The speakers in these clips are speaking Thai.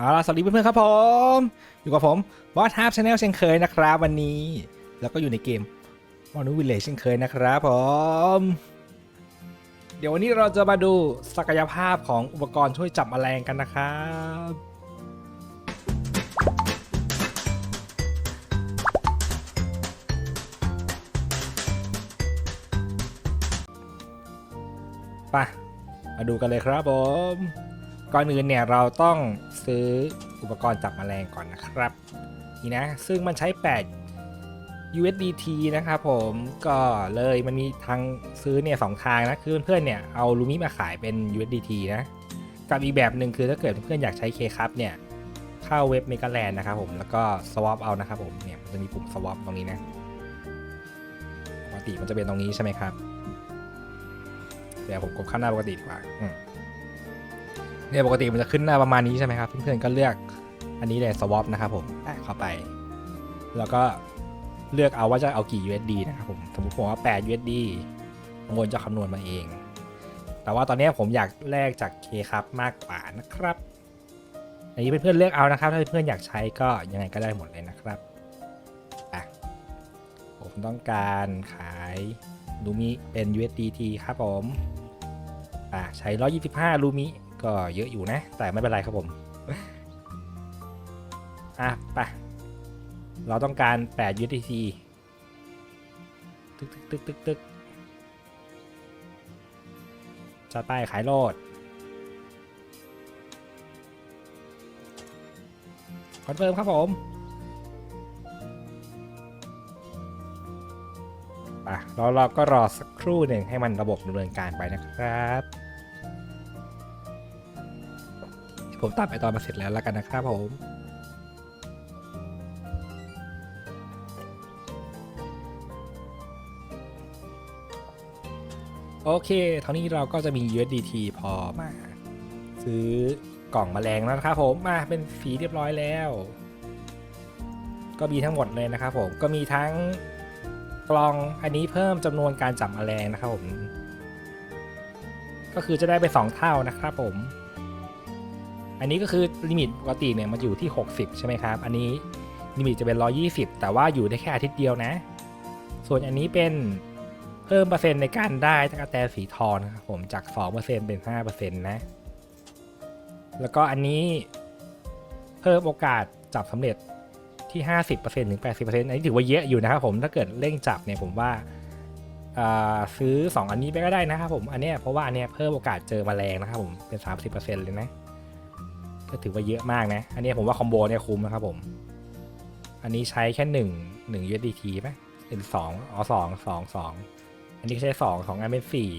เอาล่ะสวัสดีเพื่อนๆครับผม อยู่กับผมบอสฮาร์ปชาแนลเช่นเคยนะครับ วันนี้ แล้วก็อยู่ในเกมมอนูวิลเลจเช่นเคยนะครับผม เดี๋ยววันนี้เราจะมาดูศักยภาพของอุปกรณ์ช่วยจับแมลงกันนะครับไปมาดูกันเลยครับผม ก่อนอื่นเนี่ยเราต้อง ซื้ออุปกรณ์จับแมลงก่อนนะครับนี่นะซึ่งมันใช้ 8 USDT นะครับผมก็เลยมันมีทางซื้อเนี่ยสองทางนะ คือเพื่อนๆเนี่ยเอาลูมิมาขายเป็น USDT นะกับอีกแบบหนึ่งคือถ้าเกิดเพื่อนอยากใช้เคครับเนี่ยเข้าเว็บ m e g a l a n d นะครับผมแล้วก็ swap เอานะครับผมเนี่ยมันจะมีปุ่ม swap ตรงนี้นะปกติมันจะเป็นตรงนี้ใช่ไหมครับเดี๋ยวผมกดข้างหน้าปกติดีกว่าอืม เนี่ยปกติมันจะขึ้นหน้าประมาณนี้ใช่ไหมครับ เพื่อนๆก็เลือกอันนี้เลย swap นะครับผมเข้าไป แล้วก็เลือกเอาว่าจะเอากี่ USD นะครับผมสมมติผมว่า 8 USD ข้างบนจะคำนวณมาเอง แต่ว่าตอนนี้ผมอยากแลกจาก K ครับมากกว่านะครับ อันนี้เพื่อนๆเลือกเอานะครับ ถ้าเพื่อนๆอยากใช้ก็ยังไงก็ได้หมดเลยนะครับอะผมต้องการขายลูมิเป็น USDT ครับผมอะใช้ 125ลูมิ ก็เยอะอยู่นะ แต่ไม่เป็นไรครับผม อะไปเราต้องการ 8 USDT ตึกตึกตึกตึกตึกจะไปขายโลดคอนเฟิร์มครับผมอะเราเราก็รอสักครู่หนึ่งให้มันระบบดำเนินการไปนะครับ ผมตัดไปตอนมาเสร็จแล้วแล้วกันนะครับผม โอเคเท่านี้เราก็จะมี USDT พอมา ซื้อกล่องแมลงแล้วนะครับผมมาเป็นสีเรียบร้อยแล้ว ก็มีทั้งหมดเลยนะครับผมก็มีทั้งกล่องอันนี้เพิ่มจำนวนการจับแมลงนะครับผมก็คือจะได้ไป 2 เท่านะครับผม อันนี้ก็คือลิมิตปกติเนี่ยมันอยู่ที่ 60 ใช่ไหมครับ อันนี้ลิมิตจะเป็น 120 แต่ว่าอยู่ได้แค่อาทิตย์เดียวนะ ส่วนอันนี้เป็นเพิ่มเปอร์เซ็นต์ในการได้ตะกแตนสีทองนะครับผมจาก 2%เป็น 5%นะ แล้วก็อันนี้เพิ่มโอกาสจับสำเร็จที่ 50%ถึง 80%อันนี้ถือว่าเยอะอยู่นะครับผมถ้าเกิดเร่งจับเนี่ยผมว่าซื้อ 2 อันนี้ไปก็ได้นะครับผมอันเนี้ยเพราะว่าอันเนี้ยเพิ่มโอกาสเจอแมลงนะครับผมเป็น 30%เลยนะ ก็ถือว่าเยอะมากนะ อันนี้ผมว่าคอมโบเนี่ยคุ้มนะครับผม อันนี้ใช้แค่หนึ่งหนึ่ง USDT ไหมเป็นสองอ๋อสองสองสองอันนี้ใช้สองสองอันเป็นสี่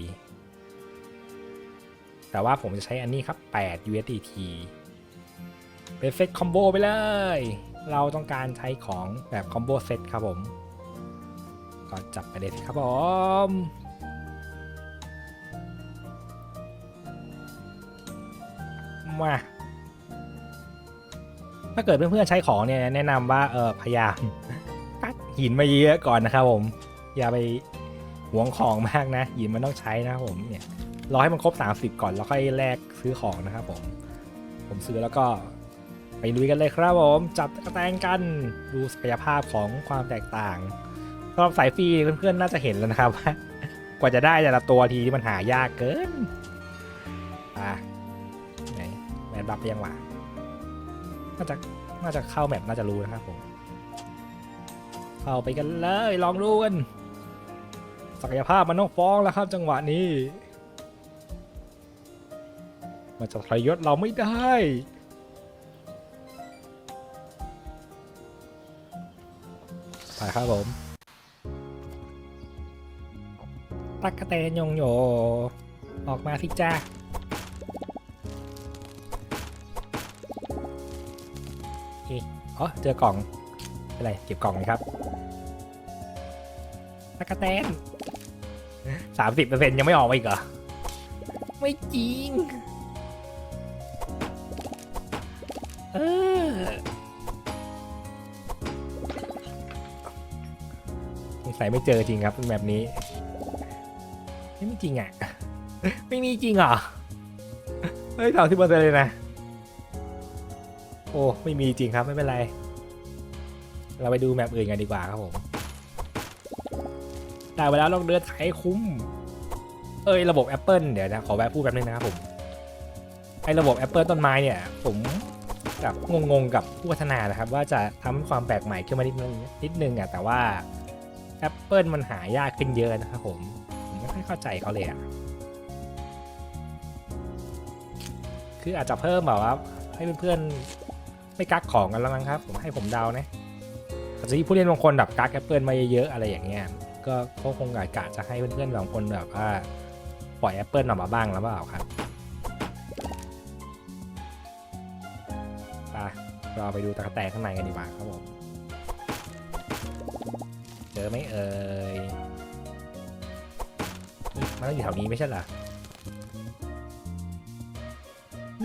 แต่ว่าผมจะใช้อันนี้ครับแปด USDT เป็นเซตคอมโบไปเลย เราต้องการใช้ของแบบคอมโบเซตครับผม ก็จับไปเลยครับผมมา ถ้าเกิดเพื่อนๆใช้ของเนี่ยแนะนำว่าเออพยายามตัดหินมาเยอะก่อนนะครับผม อย่าไปหวงของมากนะหินมันต้องใช้นะผมเนี่ยรอให้มันครบ 30 ก่อนแล้วค่อยแลกซื้อของนะครับผม ผมซื้อแล้วก็ไปลุยกันเลยครับผม จับกระแตงกันดูศักยภาพของความแตกต่างสำหรับสายฟรีเพื่อนๆน่าจะเห็นแล้วนะครับว่ากว่าจะได้แต่ละตัวทีที่มันหายากเกินอะไหนแมนบัฟไปยังหวะ น่าจะน่าจะเข้าแมปน่าจะรู้นะครับผมเข้าไปกันเลยลองดูกันศักยภาพมันต้องฟ้องแล้วครับ จังหวะนี้ มันจะทรยศเราไม่ได้ไปครับผมตักกะแตนยงโยออกมาสิจ้า อ๋อเจอกล่องอะไรเก็บกล่องเลยครับตะกะแตนสามสิบเปอร์เซ็นยังไม่ออกมาอีกเหรอ ไม่จริง เออสงสัยไม่เจอจริงครับแบบนี้ ไม่จริงอะ ไม่มีจริงเหรอ เฮ้ยสามสิบเปอร์เซ็นเลยนะ โอ้ไม่มีจริงครับไม่เป็นไร เราไปดูแมปอื่นกันดีกว่าครับผมได้เวลาลองเดินไถคุ้ม เอ้ยระบบ Apple เดี๋ยวนะขอแวะพูดแป๊บนึงนะครับผมไอ้ระบบ Apple ต้นไม้เนี่ย ผมกับงงๆกับผู้พัฒนานะครับ ว่าจะทำความแปลกใหม่ขึ้นมานิดนึงนิดนึงอะแต่ว่า Apple มันหายากขึ้นเยอะนะครับผมผมไม่ค่อยเข้าใจเขาเลยอะคืออาจจะเพิ่มแบบว่าให้เพื่อนๆ ไม่กักของกันแล้วมั้งครับ ผมให้ผมเดานะอาจจะมีผู้เล่นบางคนแบบกักแอปเปิลมาเยอะๆอะไรอย่างเงี้ยก็ก็คงกะกะจะให้เพื่อนๆบางคนแบบว่าปล่อยแอปเปิลออกมาบ้างแล้วเปล่าครับไปเราไปดูตะกแตนข้างในกันดีกว่าครับผมเจอไหมเอ่ยมันองอยู่แถวนี้ไม่ใช่เหรอ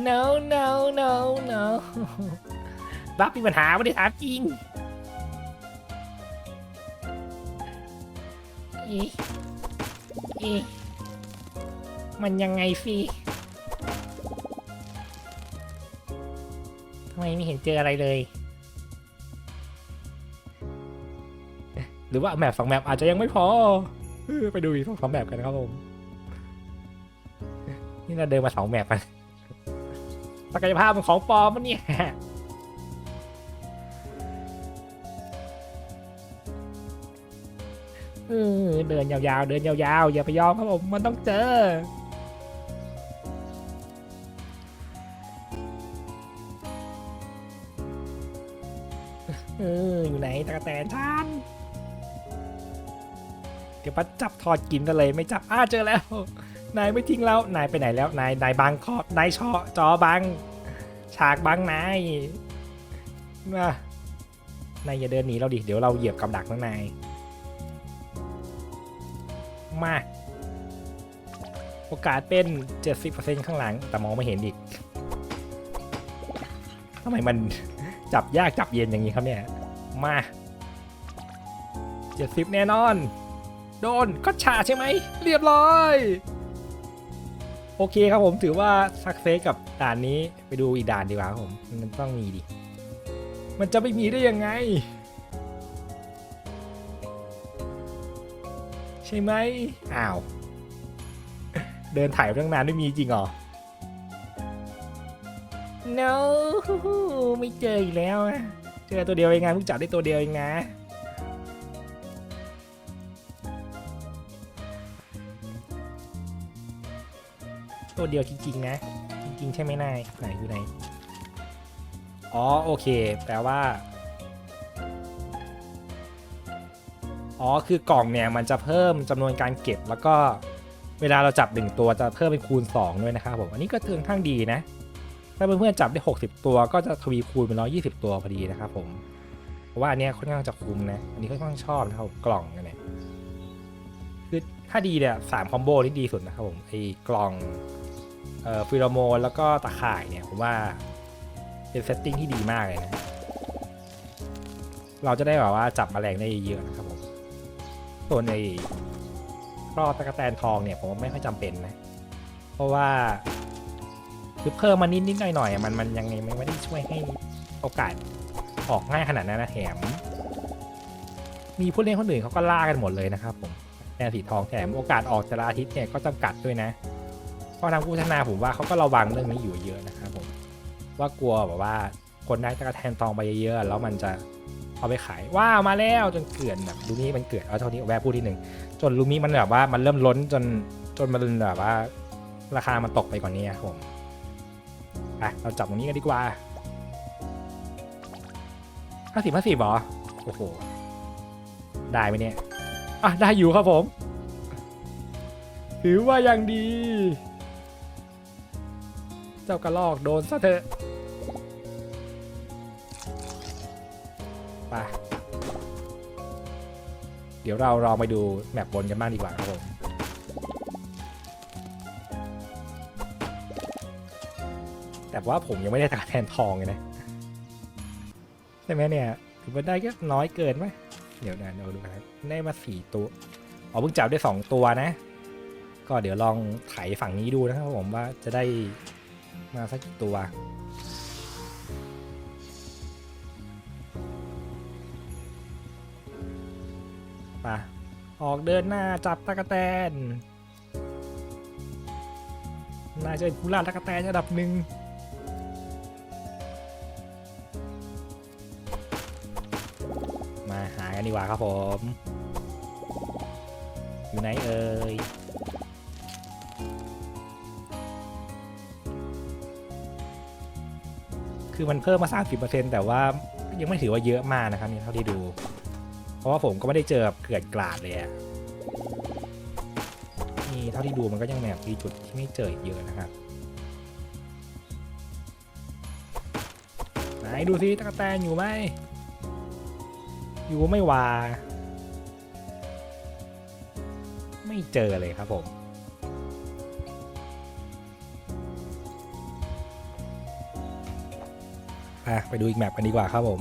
no no no no บักมีปัญหาไม่ได้ถามจริงอีอีมันยังไงสิทำไมไม่เห็นเจออะไรเลย หรือว่าแมปสองแมปอาจจะยังไม่พอ ไปดูอีกสองแมปกันครับผม นี่เราเดินมาสองแมปกันศักยภาพมันของปลอมมันเนี่ย อเดินยาวๆ เดินยาวๆ อย่าไปยอมครับผม มันต้องเจอ เออ อยู่ไหนตะกแตนท่าน เดี๋ยวปัดจับถอดกินกันเลยไม่จับ อ้าเจอแล้ว นายไม่ทิ้งเรานายไปไหนแล้ว นาย นายบังคอบนายชอจอบัง ฉากบังนายมานายอย่าเดินหนีเราดิ เดี๋ยวเราเหยียบกับดักนะนาย มาโอกาสเป็น 70%ข้างหลัง แต่มองไม่เห็นอีกทำไมมันจับยากจับเย็นอย่างนี้ครับเนี่ย มา 70 แน่นอน โดนก็ฉาใช่ไหม เรียบร้อย โอเคครับผมถือว่าสักเซสกับด่านนี้ไปดูอีกด่านดีกว่าครับผม มันต้องมีดิ มันจะไม่มีได้ยังไง ใช่ไหมอ้าว เดินถ่ายเรื่องนานไม่มีจริงเหรอ no ไม่เจออีกแล้วอะเจอตัวเดียวเองไงเพิ่งจับได้ตัวเดียวเองนะ ตัวเดียวจริงๆนะ จริงๆใช่ไหมนายไหนอยู่ไหน อ๋อโอเค แปลว่า อ๋อ คือกล่องเนี่ยมันจะเพิ่มจำนวนการเก็บ แล้วก็เวลาเราจับหนึ่งตัวจะเพิ่มเป็นคูณ 2 ด้วยนะครับผม อันนี้ก็ค่อข้างดีนะ ถ้าเพื่อนๆจับได้ 60 ตัวก็จะทวีคูณเป็น 120 ตัวพอดีนะครับผม เพราะว่าอันนี้ค่อนข้างจะคุ้มนะ อันนี้ค่อนข้างชอบนะครับกล่องเนี่ยคือถ้าดีเนี่ยสามคอมโบนี่ดีสุดนะครับผมไอ้กล่องเอ่อฟิโรโมนแล้วก็ตะข่ายเนี่ยผมว่าเป็นเซตติ้งที่ดีมากเลยนะ เราจะได้แบบว่าจับแมลงได้เยอะนะครับผม ส่วนในรอบตะกแตนทองเนี่ยผมว่าไม่ค่อยจำเป็นนะ เพราะว่าคือเพิ่มมานิดนิดๆหน่อยหน่อยๆมันมันยังไงไม่ได้ช่วยให้โอกาสออกง่ายขนาดนั้นนะแถม มีผู้เล่นคนอื่นเขาก็ล่ากันหมดเลยนะครับผมแดนสีทองแถมโอกาสออกแต่ละอาทิตย์เนี่ยก็จำกัดด้วยนะเพราะทางผู้พัฒนาผมว่าเขาก็ระวังเรื่องนี้อยู่เยอะนะครับผมว่ากลัวแบบว่าคนได้ตะกแตนทองไปเยอะๆแล้วมันจะ เอาไปขายว้าวมาแล้วจนเกลื่อนแบบลูมี่มันเกลื่อนเอาเท่านี้แวะพูดทีหนึ่งจนลูมิมันแบบว่ามันเริ่มล้นจนจนมันแบบว่า ราคามันตกไปกว่านนี้ครับผมไปเราจับตรงนี้กันดีกว่าห้าสิบห้าสิบหรอโอ้โหได้ไหมเนี่ยอะได้อยู่ครับผมถือว่ายังดี เจ้ากระลอกโดนซะเถอะ ดี๋ยวเราลองไปดูแมปบนกันบ้างดีกว่าครับผมแต่ว่าผมยังไม่ได้ตาแทนทองเลยนะใช่ไหมเนี่ยถือว่าได้ก็น้อยเกินไหมเดี๋ยวนะเราดูกันครับได้มาสี่ตัวอ๋อเพิ่งจับได้สองตัวนะ ก็เดี๋ยวลองไถฝั่งนี้ดูนะครับผมว่าจะได้มาสักกี่ตัว ไปออกเดินหน้าจับตะกะแตนนายจะเป็นผู้ล่าตะกะแตนระดับหนึ่งมาหากันดีกว่าครับผม อยู่ไหนเอ่ยคือมันเพิ่มมา 30%แต่ว่ายังไม่ถือว่าเยอะมากนะครับนี่เท่าที่ดู เพราะว่าผมก็ไม่ได้เจอเกลื่อนกลาดเลยอะนี่เท่าที่ดูมันก็ยังแบบมีจุดที่ไม่เจออีกเยอะนะครับไหนดูซิตะกแตนอยู่ไหมอยู่ไม่ว่าไม่เจอเลยครับผมอะไปดูอีกแมปกันดีกว่าครับผม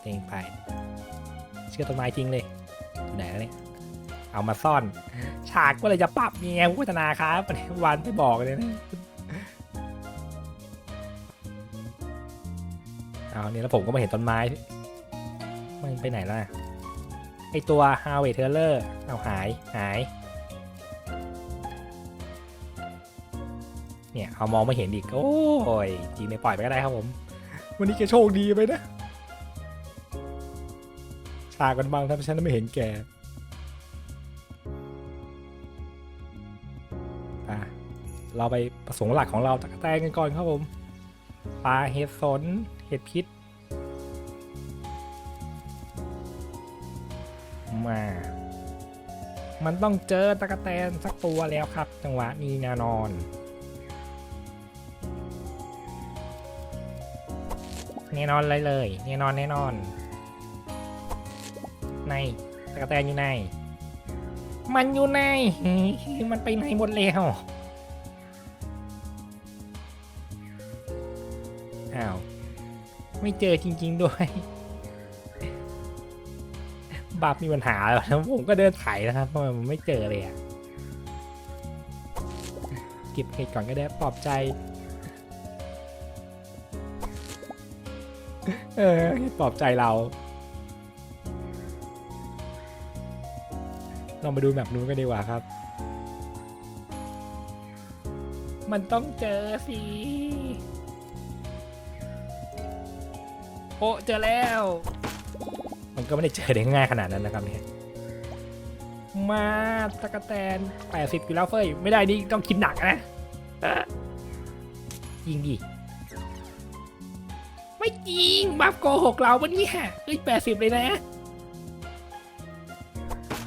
เจองไปเชื่อต้นไม้ทิ้งเลยอยู่ไหนแล้วเนี่ยเอามาซ่อน ฉากก็เลยจะปรับเมียพัฒนาครับวันไม่บอกเลยนะเอาเนี่ยแล้วผมก็มาเห็นต้นไม้ มันไปไหนแล้วน่ะไอตัว h a r v e y t e r r o r เอาหายหาย เนี่ยเอามองไม่เห็นอีก โอ้ยจริงเลยปล่อยไปก็ได้ครับผม วันนี้แกโชคดีไปนะฉากกันบางถ้าฉันไม่เห็นแกเราไปประสงค์หลักของเราตะกแตนกันก่อนครับผมปลาเห็ดสนเห็ดพิษมา มันต้องเจอตะกแตนสักตัวแล้วครับ จังหวะนี้แน่นอน แน่นอนเลยเลยแน่นอนแน่นอน ในตะกแตนอยู่ใน มันอยู่ใน มันไปไหนหมดแล้วอ้าวไม่เจอจริง ๆ ด้วยบับมีปัญหาแล้วผมก็เดินไถนะครับเพราะมันไม่เจอเลยอะเก็บเห็ดก่อนก็ได้ปลอบใจ เออปลอบใจเราลองไปดูแมปนู้นกันดีกว่าครับ มันต้องเจอสิ โอ้เจอแล้ว มันก็ไม่ได้เจอได้ง่ายขนาดนั้นนะครับเนี่ย มาตะกะแตน 80กิโลเฟยไม่ได้นี่ต้องคิดหนักนะ ยิงดิ ไม่จริงบัฟโกหกเราปะเนี่ยเอ้ย80เลยนะ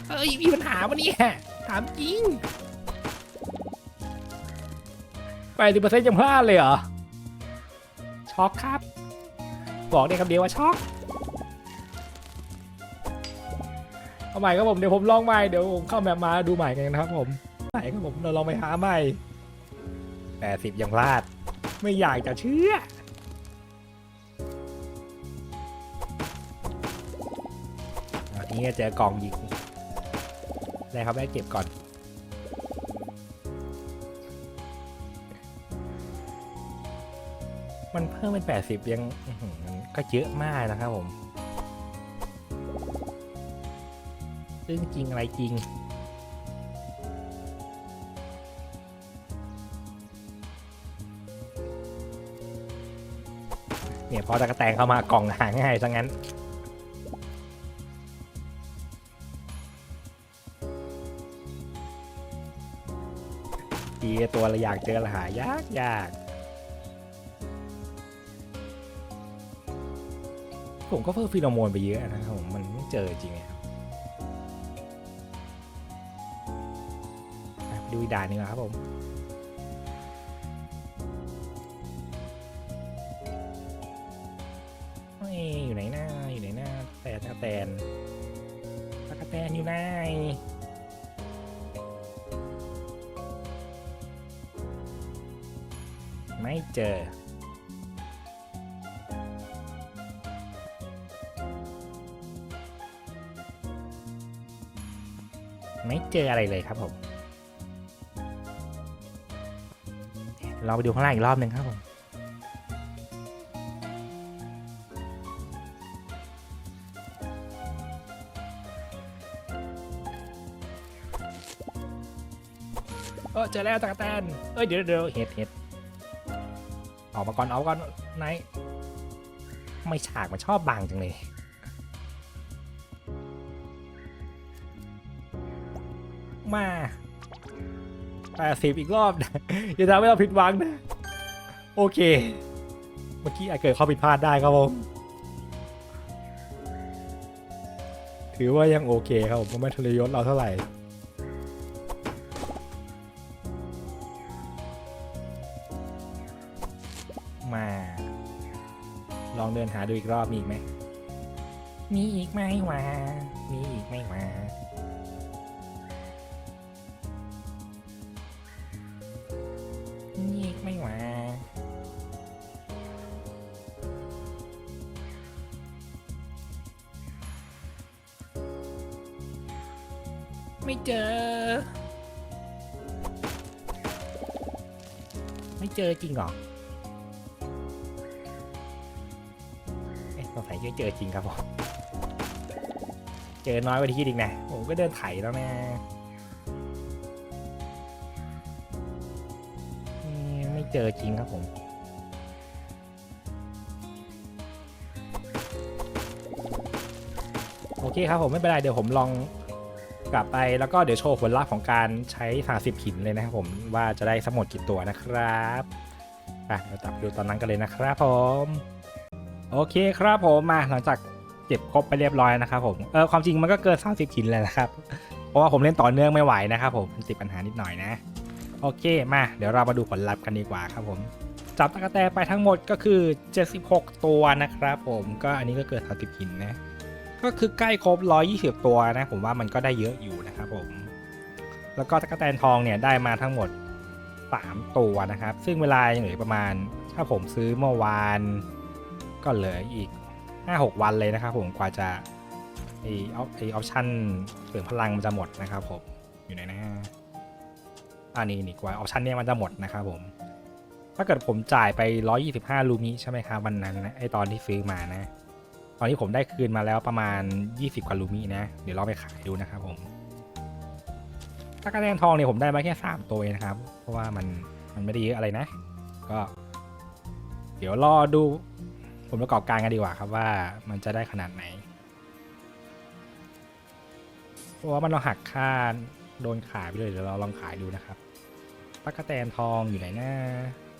เอ้ยมีปัญหาปะเนี่ยถามจริงแปดสิบภาษาจังพลาดเลยเหรอ ช็อกครับ บอกได้คำเดียวว่าช็อกเอาใหม่ครับผมเดี๋ยวผมลองใหม่เดี๋ยวผมเข้าแมปมาดูใหม่กันนะครับผมใหม่ครับผมเราลองไปหาใหม่80ยังพลาด ไม่อยากจะเชื่อ อาทีนี้เจอกล่องยิงได้ครับได้เก็บก่อน มันเพิ่มเป็น 80 ยังก็เยอะมากนะครับผมซึ่งจริงอะไรจริงเนี่ยพอตะกะแตงเข้ามากล่องหาง่ายซะงั้น ตัวเราอยากเจอละหายากยากผมก็เพิ่มฟีโรโมนไปเยอะนะครับผมมันไม่เจอจริงครับอะไปดูด่านหนึงก่อนครับผมเฮ้อยู่ไหนหน้าอยู่ไหนหน้าแตนตะแตนตะแตนอยู่ไหน จอ ไม่เจออะไรเลยครับผม เราไปดูข้างล่างอีกรอบหนึ่งครับผมเออเจอแล้วตะกะแตนเอ้ยเดี๋ยวเดี๋ยวเห็ดเห็ด ออกมาก่อนเอาก่อนไหนไม่ฉากมันชอบบางจังเลยมาแปดสิบอีกรอบนะอย่าทำให้เราผิดหวังนะ โอเค เมื่อกี้อาจเกิดข้อผิดพลาดได้ครับผม ถือว่ายังโอเคครับผมก็ไม่ทรยศเราเท่าไหร่ มา ลองเดินหาดูอีกรอบมีอีกไหม มีอีกไหมวะมีอีกไหมวะมีอีกไหมวะไม่เจอ ไม่เจอจริงเหรอ เอ๊ะสงสัยจะเจอจริงครับผมเจอน้อยกว่าที่คิดอีกนะ ผมก็เดินไถแล้วนะไม่เจอจริงครับผมโอเคครับผมไม่เป็นไรเดี๋ยวผมลองกลับไปแล้วก็เดี๋ยวโชว์ผลลัพธ์ของการใช้30หินเลยนะครับผมว่าจะได้สมดกี่ตัวนะครับไปเดี๋ยวตับดูตอนนั้นกันเลยนะครับผม โอเคครับผมมาหลังจากเก็บครบไปเรียบร้อยนะครับผมเออความจริงมันก็เกิน 30หินเลยนะครับ เพราะว่าผมเล่นต่อเนื่องไม่ไหวนะครับผมมันติดปัญหานิดหน่อยนะ โอเคมาเดี๋ยวเรามาดูผลลัพธ์กันดีกว่าครับผมจับตะกแตไปทั้งหมดก็คือ 76 ตัวนะครับผมก็อันนี้ก็เกิด30หินนะก็คือใกล้ครบ 120 ตัวนะ ผมว่ามันก็ได้เยอะอยู่นะครับผม แล้วก็ตะกแตนทองเนี่ยได้มาทั้งหมด 3 ตัวนะครับ ซึ่งเวลายังเหลือประมาณ ถ้าผมซื้อเมื่อวาน ก็เหลืออีก 5-6 วันเลยนะครับผมกว่าจะไอออฟไอออปชั่นเสริมพลังมันจะหมดนะครับผมอยู่ไหนนะอันนี้นี่กว่าออปชั่นเนี้ยมันจะหมดนะครับผมถ้าเกิดผมจ่ายไป 125 ลูมิใช่ไหมครับวันนั้นนะไอตอนที่ซื้อมานะ ตอนนี้ผมได้คืนมาแล้วประมาณ 20 กว่าลูมินะ เดี๋ยวเราไปขายดูนะครับผม ถ้ากระแตนทองเนี่ยผมได้มาแค่ 3 ตัวเองนะครับ เพราะว่ามันมันไม่ได้เยอะอะไรนะ ก็ เดี๋ยวรอดู ผลประกอบการกันดีกว่าครับว่ามันจะได้ขนาดไหน เพราะว่ามันเราหักค่าโดนขายไปเลยเดี๋ยวเราลองขายดูนะครับตั๊กแตนทองอยู่ไหนนะ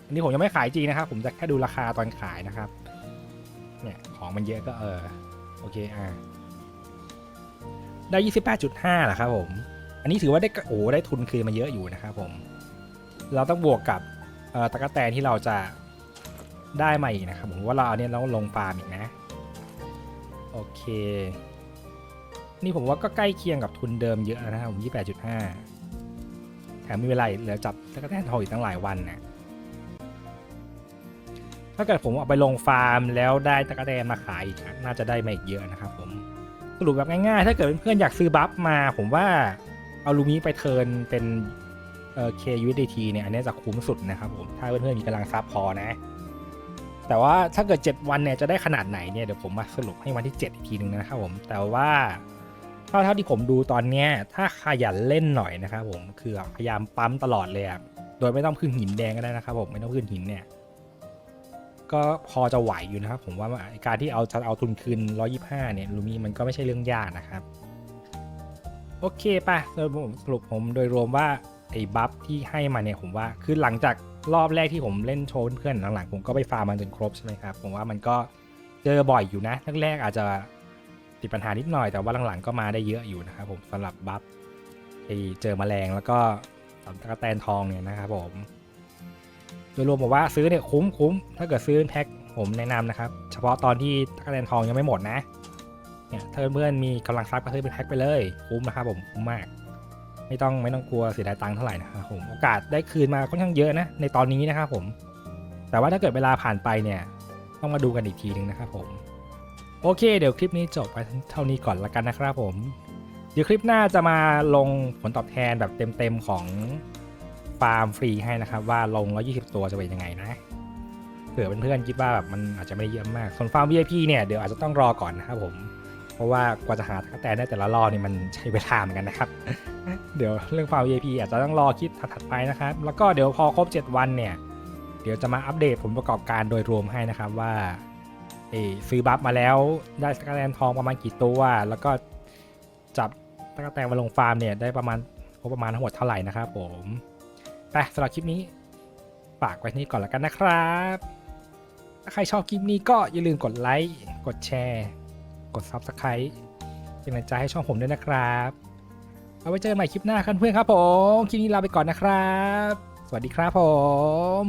อันนี้ผมยังไม่ขายจริงนะครับ ผมจะแค่ดูราคาตอนขายนะครับ เนี่ยของมันเยอะก็เออโอเคอะได้28.5แปดจุดห้าแหละครับผม อันนี้ถือว่าได้โอ้ได้ทุนคืนมาเยอะอยู่นะครับผม เราต้องบวกกับเอ่อตะกแตนที่เราจะ ได้มาอีกนะครับผมว่าเราเอาเนี่ยเราลงฟาร์มอีกนะ โอเค นี่ผมว่าก็ใกล้เคียงกับทุนเดิมเยอะนะครับผม28.5แปดจุดห้าแถมมีเวลาเหลือจับตะกแตนทองอีกตั้งหลายวันนะถ้าเกิดผมเอาไปลงฟาร์มแล้วได้ตะกแตนมาขายอีกน่าจะได้มาอีกเยอะนะครับผมสรุปแบบง่ายๆ ถ้าเกิดเพื่อนๆอยากซื้อบัฟมา ผมว่าเอาลูมิไปเทิร์นเป็นเอ่อ KUSDT เนี่ยอันนี้จะคุ้มสุดนะครับผมถ้าเพื่อนๆมีกำลังทรัพย์พอนะ แต่ว่าถ้าเกิด 7 วันเนี่ยจะได้ขนาดไหนเนี่ยเดี๋ยวผมมาสรุปให้วันที่ 7 อีกทีหนึ่งนะครับผม แต่ว่าเท่าเท่าที่ผมดูตอนเนี้ยถ้าขยันเล่นหน่อยนะครับผมคือพยายามปั๊มตลอดเลยอะโดยไม่ต้องขึ้นหินแดงก็ได้นะครับผมไม่ต้องขึ้นหินเนี่ยก็พอจะไหวอยู่นะครับ ผมว่าการที่เอาจะเอาทุนคืน 125 เนี่ยลูมีมันก็ไม่ใช่เรื่องยากนะครับ โอเคป่ะโดยผมสรุปผมโดยรวมว่าไอ้บัฟที่ให้มาเนี่ยผมว่าคือหลังจาก รอบแรกที่ผมเล่นโชว์เพื่อนหลังๆผมก็ไปฟาร์มมันจนครบใช่ไหมครับผมว่ามันก็เจอบ่อยอยู่นะแรกๆอาจจะติดปัญหานิดหน่อยแต่ว่าหลังๆก็มาได้เยอะอยู่นะครับผมสำหรับบัฟไอ้เจอมแมลงแล้วก็สำตะกแตนทองเนี่ยนะครับผมโดยรวมบอกว่าซื้อเนี่ยคุ้มคุ้มถ้าเกิดซื้อเป็นแพ็คผมแนะนำนะครับ เฉพาะตอนที่ตะกแตนทองยังไม่หมดนะเนี่ยถ้าเพื่อนๆมีกำลังทรัพย์ก็ซื้อเป็นแพ็คไปเลย คุ้มนะครับผมคุ้มมาก ไม่ต้องไม่ต้องกลัวเสียดายตังค์เท่าไหร่นะครับผมโอกาสได้คืนมาค่อนข้างเยอะนะในตอนนี้นะครับผม แต่ว่าถ้าเกิดเวลาผ่านไปเนี่ยต้องมาดูกันอีกทีนึงนะครับผม โอเค เดี๋ยวคลิปนี้จบไปเท่านี้ก่อนละกันนะครับผมเดี๋ยวคลิปหน้าจะมาลงผลตอบแทนแบบเต็มๆของฟาร์มฟรีให้นะครับ ว่าลง 120 ตัวจะเป็นยังไงนะเผื่อเพื่อนๆคิดว่าแบบมันอาจจะไม่ได้เยอะมาก ส่วนฟาร์ม VIP เนี่ยเดี๋ยวอาจจะต้องรอก่อนนะครับผม เพราะว่ากว่าจะหาตะกั่วแตนได้แต่ละรอบนี่มันใช้เวลาเหมือนกันนะครับ เดี๋ยวเรื่องฟาร์ม VIP อาจจะต้องรอคลิปถัดๆไปนะครับ แล้วก็เดี๋ยวพอครบ 7 วันเนี่ย เดี๋ยวจะมาอัปเดตผลประกอบการโดยรวมให้นะครับว่าเอซื้อบัฟมาแล้วได้ตะกั่วแตนทองประมาณกี่ตัว แล้วก็จับตะกั่วแตนมาลงฟาร์มเนี่ยได้ประมาณงบประมาณทั้งหมดเท่าไหร่นะครับผมไปสำหรับคลิปนี้ฝากไว้ที่นี่ก่อนแล้วกันนะครับ ถ้าใครชอบคลิปนี้ก็อย่าลืมกดไลค์ กดแชร์ กด Subscribe เป็นกำลังใจให้ช่องผมด้วยนะครับ เอาไว้เจอกันใหม่คลิปหน้าครับเพื่อนครับผม คลิปนี้ลาไปก่อนนะครับ สวัสดีครับผม